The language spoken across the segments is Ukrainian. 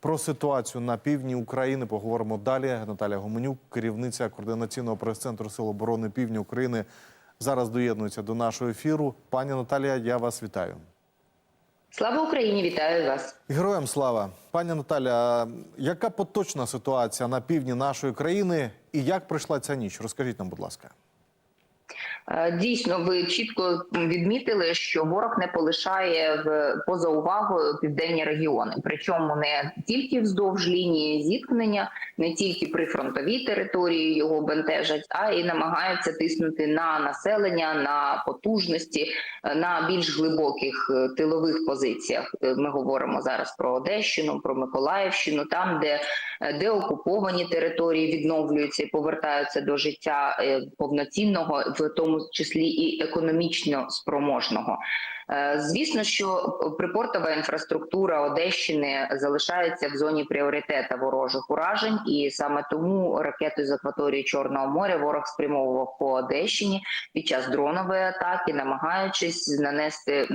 Про ситуацію на півдні України поговоримо далі. Наталя Гуменюк, керівниця координаційного прес-центру Сил оборони Півдня України, зараз доєднується до нашого ефіру. Пані Наталія, я вас вітаю. Слава Україні! Вітаю вас. Героям слава, пані Наталя. Яка поточна ситуація на півдні нашої країни і як пройшла ця ніч? Розкажіть нам, будь ласка. Е, Дійсно, ви чітко відмітили, що ворог не полишає в поза увагою південні регіони. Причому не тільки вздовж лінії зіткнення, не тільки при фронтовій території його бентежать, а й намагаються тиснути на населення, на потужності, е, на більш глибоких е, тилових позиціях. Ми говоримо зараз про Одещину, про Миколаївщину, там, де де окуповані території відновлюються і повертаються до життя повноцінного, в тому числі і економічно спроможного. Е, Звісно, що припортова інфраструктура Одещини залишається в зоні пріоритету ворожих уражень, і саме тому ракети з акваторії Чорного моря ворог спрямовував по Одещині під час дронової атаки, намагаючись нанести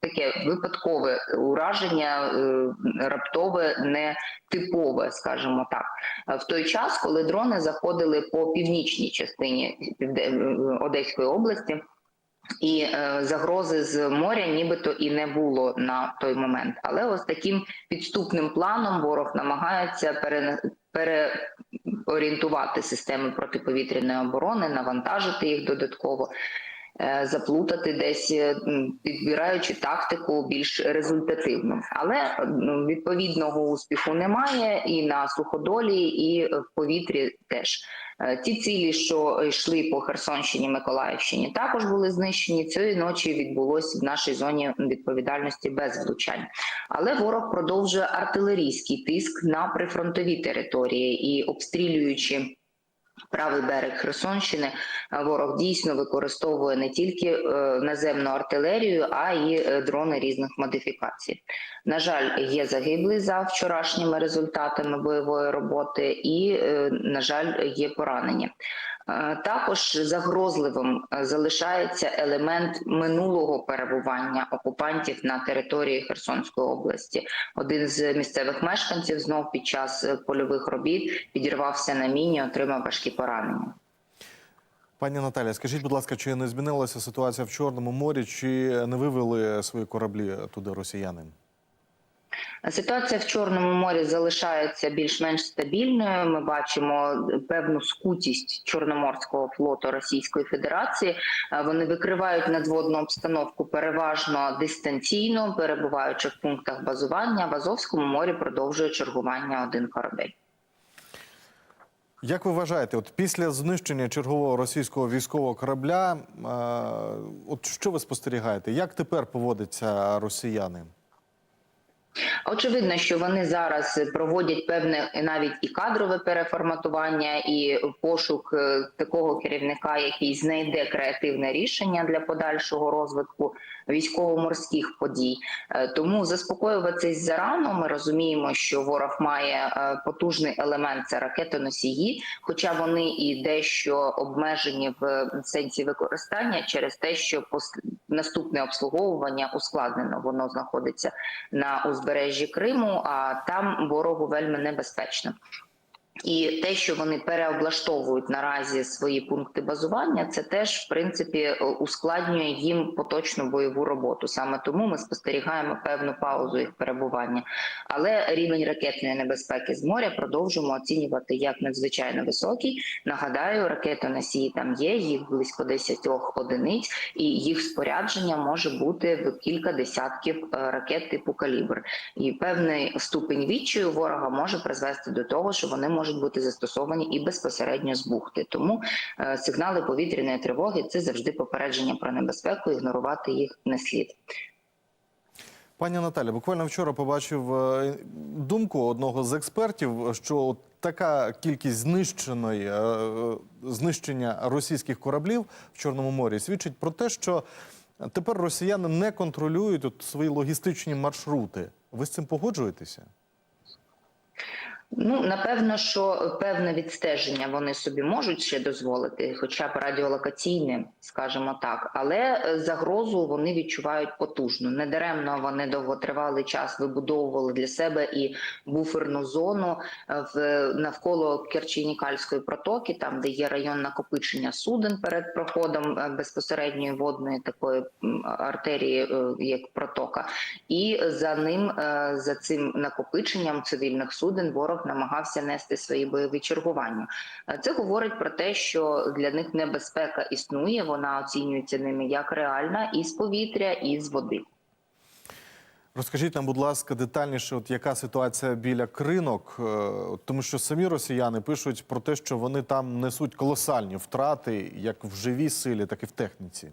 таке випадкове ураження, е, раптове, не типове, скажімо так, Е, в той час, коли дрони заходили по північній частині Одеської області. І е, загрози з моря нібито і не було на той момент. Але ось таким підступним планом ворог намагається пере, переорієнтувати системи протиповітряної оборони, навантажити їх додатково, заплутати десь, е, підбираючи тактику більш результативну. Але відповідного успіху немає і на суходолі, і в повітрі теж. Е, Ті цілі, що йшли по Херсонщині, Миколаївщині, також були знищені. Цієї ночі відбулося в нашій зоні відповідальності без влучань. Але ворог продовжує артилерійський тиск на прифронтові території і обстрілюючи. Правий берег Херсонщини ворог дійсно використовує не тільки е, наземну артилерію, а й е, дрони різних модифікацій. На жаль, є загиблі за вчорашніми результатами бойової роботи, і, е, на жаль, є поранені. Також загрозливим е, залишається елемент минулого перебування окупантів на території Херсонської області. Один з місцевих мешканців знов під час е, польових робіт підірвався на міні, отримав важкі поранення. Пані Наталя, скажіть, будь ласка, чи не змінилася ситуація в Чорному морі, чи не вивели свої кораблі туди росіяни? Ситуація в Чорному морі залишається більш-менш стабільною. Ми бачимо певну скутість Чорноморського флоту Російської Федерації. Е, Вони викривають надводну обстановку переважно дистанційно, перебуваючи в пунктах базування. В Азовському морі продовжує чергування один корабель. Як ви вважаєте, от після знищення чергового російського військового корабля, е, от що ви спостерігаєте? Як тепер поводяться росіяни? Очевидно, що вони зараз проводять певне навіть і кадрове переформатування, і пошук е, такого керівника, який знайде креативне рішення для подальшого розвитку військово-морських подій. Е, Тому заспокоюватись зарано. Ми розуміємо, що ворог має е, потужний елемент це ракетоносії, хоча вони і дещо обмежені в сенсі використання через те, що наступне обслуговування ускладнено. Воно знаходиться на узбережжі Криму, а там ворогу вельми небезпечно. І те, що вони переоблаштовують наразі свої пункти базування, це теж в принципі ускладнює їм поточну бойову роботу. Саме тому ми спостерігаємо певну паузу їх перебування. Але рівень ракетної небезпеки з моря продовжуємо оцінювати як надзвичайно високий. Нагадаю, ракетоносії там є, їх близько 10 одиниць, і їх спорядження може бути в кілька десятків е, ракет типу калібр. І певний ступень відчаю ворога може призвести до того, що вони можуть бути застосовані і безпосередньо з бухти. Тому е, сигнали повітряної тривоги це завжди попередження про небезпеку. Ігнорувати їх не слід. Пані Наталя, буквально вчора побачив е, думку одного з експертів, що така кількість знищеної е, знищення російських кораблів в Чорному морі свідчить про те, що тепер росіяни не контролюють от свої логістичні маршрути. Ви з цим погоджуєтеся? Ну, напевно, що певне відстеження вони собі можуть ще дозволити, хоча б радіолокаційне, скажімо так, але е, загрозу вони відчувають потужно. Недаремно вони довготривалий час вибудовували для себе і буферну зону е, в навколо Керчі-Нікальської протоки, там де є район накопичення суден перед проходом е, безпосередньої водної такої артерії, як протока, і за ним, за цим накопиченням цивільних суден, ворог намагався нести свої бойові чергування. Е, Це говорить про те, що для них небезпека існує. Вона оцінюється ними як реальна і з повітря, і з води. Розкажіть нам, будь ласка, детальніше, от яка ситуація біля кринок, Е, тому що самі росіяни пишуть про те, що вони там несуть колосальні втрати, як в живій силі, так і в техніці.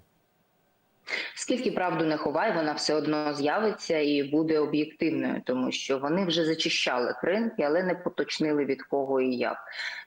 Скільки правду не ховай, вона все одно з'явиться і буде об'єктивною, тому що вони вже зачищали кринки, але не поточнили від кого і як.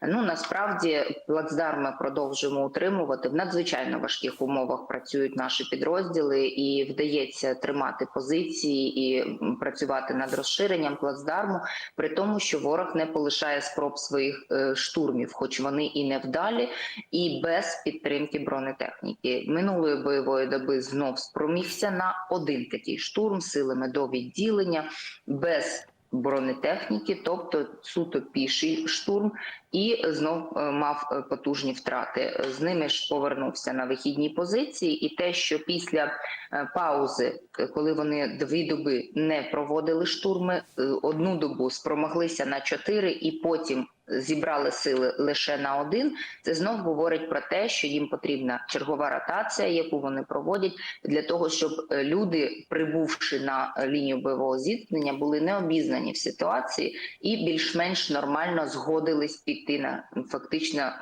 Ну насправді плацдарм ми продовжуємо утримувати в надзвичайно важких умовах. Працюють наші підрозділи, і вдається тримати позиції і працювати над розширенням плацдарму, при тому, що ворог не полишає спроб своїх е, штурмів, хоч вони і невдалі, і без підтримки бронетехніки. Минулої бойової доби знов спромігся на один такий штурм силами до відділення без бронетехніки, тобто суто піший штурм, і знов е, мав е, потужні втрати. З ними ж повернувся на вихідні позиції, і те, що після е, паузи, коли вони дві доби не проводили штурми, одну добу спромоглися на чотири, і потім зібрали сили лише на один. Це знов говорить про те, що їм потрібна чергова ротація, яку вони проводять для того, щоб люди, прибувши на лінію бойового зіткнення, були не обізнані в ситуації і більш-менш нормально згодились піти на фактично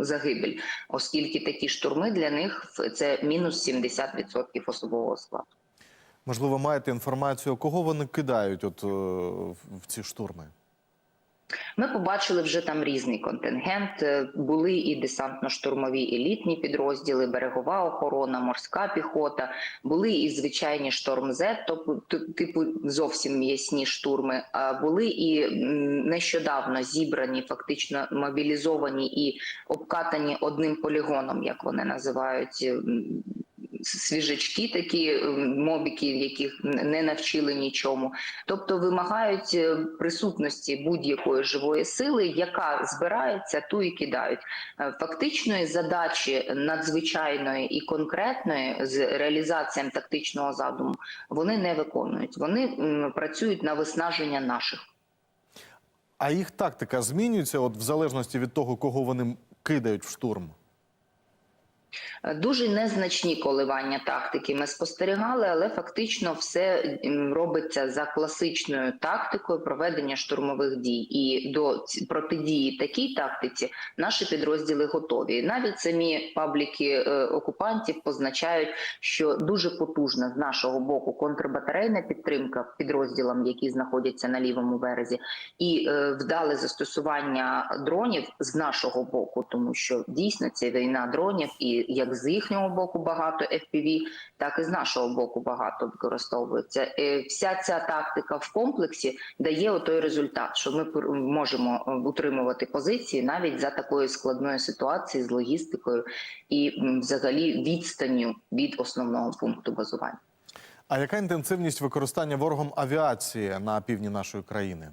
загибель, оскільки такі штурми для них це мінус 70% особового складу. Можливо, маєте інформацію, кого вони кидають от, е, в ці штурми? Ми побачили вже там різний контингент. Е, Були і десантно-штурмові елітні підрозділи, берегова охорона, морська піхота. Були і звичайні шторм З, тобто типу зовсім м'ясні штурми. А були і нещодавно зібрані, фактично мобілізовані і обкатані одним полігоном, як вони називають. Свіжачки, такі е, мобіки, яких не навчили нічому, тобто вимагають е, присутності будь-якої живої сили, яка збирається, ту і кидають. Е, Фактичної задачі надзвичайної і конкретної з реалізацією тактичного задуму вони не виконують. Вони працюють на виснаження наших. А їх тактика змінюється от в залежності від того, кого вони кидають в штурм? Дуже незначні коливання тактики ми спостерігали, але фактично все робиться за класичною тактикою проведення штурмових дій. І до протидії такій тактиці наші підрозділи готові. Навіть самі пабліки е, окупантів позначають, що дуже потужна з нашого боку контрбатарейна підтримка підрозділам, які знаходяться на лівому березі, і е, вдале застосування дронів з нашого боку, тому що дійсно це війна дронів, і як з їхнього боку багато FPV, так і з нашого боку багато використовується. Е, Вся ця тактика в комплексі дає той результат, що ми можемо е, утримувати позиції навіть за такої складної ситуації з логістикою і взагалі відстанню від основного пункту базування. А яка інтенсивність використання ворогом авіації на півдні нашої країни?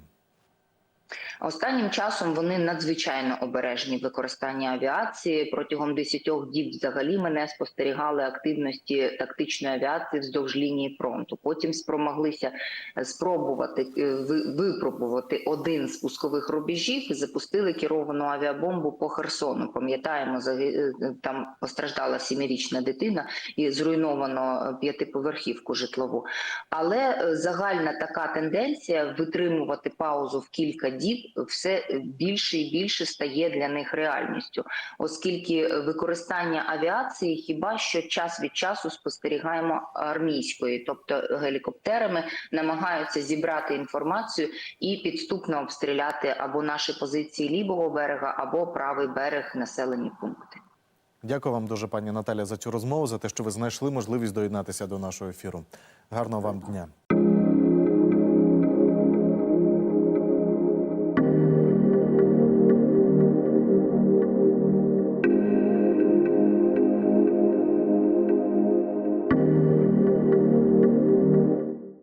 Останнім часом вони надзвичайно обережні в використанні авіації. Протягом 10 діб взагалі ми не спостерігали активності тактичної авіації вздовж лінії фронту. Потім спромоглися е, спробувати е, випробувати один з пускових рубежів і запустили керовану авіабомбу по Херсону. Пам'ятаємо, заги- е, там постраждала сімирічна дитина і зруйновано е, п'ятиповерхівку житлову. Але е, загальна така тенденція витримувати паузу в кілька діб все більше і більше стає для них реальністю, оскільки використання авіації хіба що час від часу спостерігаємо армійської, тобто гелікоптерами намагаються зібрати інформацію і підступно обстріляти або наші позиції лівого берега, або правий берег населені пункти. Дякую вам дуже, пані Наталя, за цю розмову, за те, що ви знайшли можливість доєднатися до нашого ефіру. Гарного вам дня.